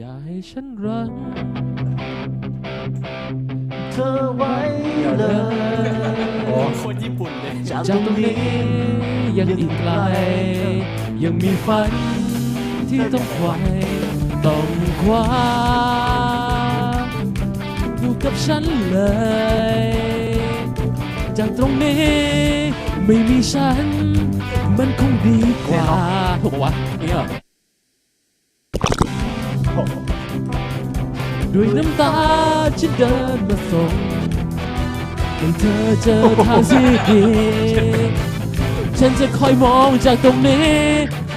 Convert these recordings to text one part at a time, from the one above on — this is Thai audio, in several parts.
อย่าให้ฉันรักเธอไว้เลยคนญี่ปุ่นเลยจากจากตตรรงงนี้นี้ยังอีกไกล ยังมีฝันที่ต้องไขวต้องคว้าอยู่กับฉันเลย จากตรงนี้ไม่มีฉัน มันคงดีกว่าถูกปะวะนี่เหรอ ด้วยน้ำตาฉันเดินมาส่งให้เธอเจอทางที่ดีฉันจะคอยมองจากตรงนี้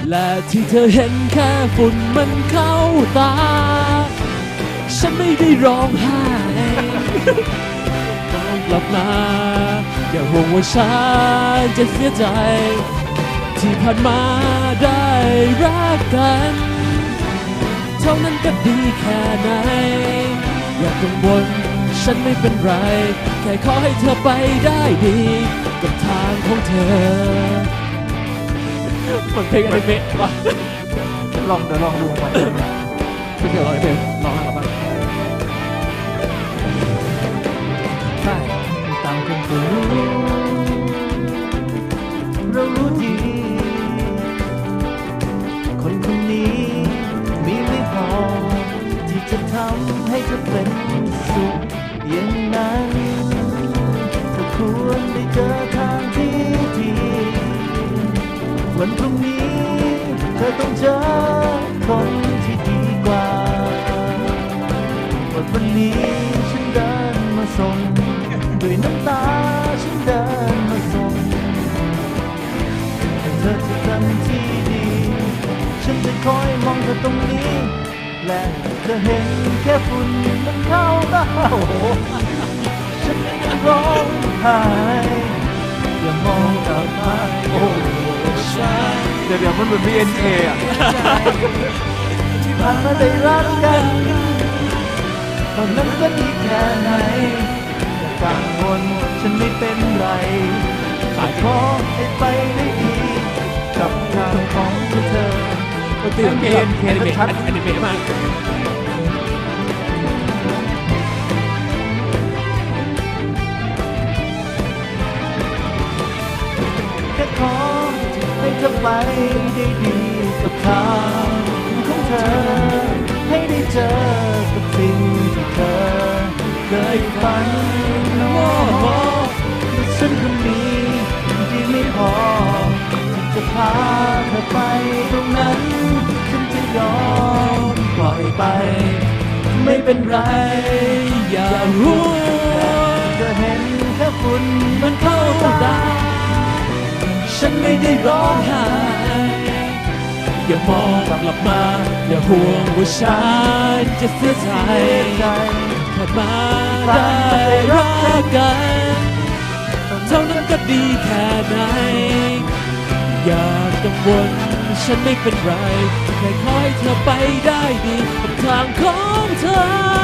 และที่เธอเห็นแค่ฝุ่นมันเข้าตา ฉันไม่ได้ร้องไห้ตองกลับมา อย่าห่วงว่าฉันจะเสียใจ ที่ผ่านมาได้รักกัน เท่านั้นก็ดีแค่ไหน อย่ากังวลฉันไม่เป็นไร แค่ขอให้เธอไปได้ดี กับทางของเธอเหมือนเพลงอนิเมะว่ะลองเดี๋ยวลองดูก่อนไม่เกี่ยวกับเพลงลอง จะทำให้เธอเป็นสุขอย่างนั้นเธอควรได้เจอทางที่ดีวันพรุ่งนี้เธอต้องเจอคนที่ดีกว่าวันวันนี้ฉันเดินมาส่งด้วยน้ำตาฉันเดินมาส่งให้เธอจะทำที่ดี ฉันจะคอยมองเธอตรงนี้ และเธอเห็นแค่ฝุ่นมันเข้าตาโอ้ฉันร้องไห้อย่ามองกลับมาโอ้ฉันเดี๋ยวเดี๋ยวมันเหมือน BNK อะที่ผ่านมาได้รักกันตอนนั้นก็ดีแค่ไหนอย่ากังวลฉันไม่เป็นไรขอให้ไปได้ดีกับทางของเธอ ก็ตื่นเต้นอนิเมะอนิเมะมากแค่ขอให้เธอไปได้ดีกับทางของเธอ ให้ได้เจอกับสิ่งที่เธอเคยฝันโอ้โหแต่ฉันคนนี้ที่ไม่พอที่จะพาเธอไปตรงนั้นฉันจะ ยอมปล่อยไป ไม่เป็นไร อย่ารู้จะเห็นแค่ฝุ่นมันเข้าตา ฉันไม่ได้ร้องไห้อย่ามองกลับมา อย่าห่วงว่าฉันจะเสียใจใจแค่มาได้รักกันเท่านั้นก็ดีแค่ไหน อย่ากังวล ฉันไม่เป็นไรแค่ขอให้เธอไปได้ดีกับทางของเธอ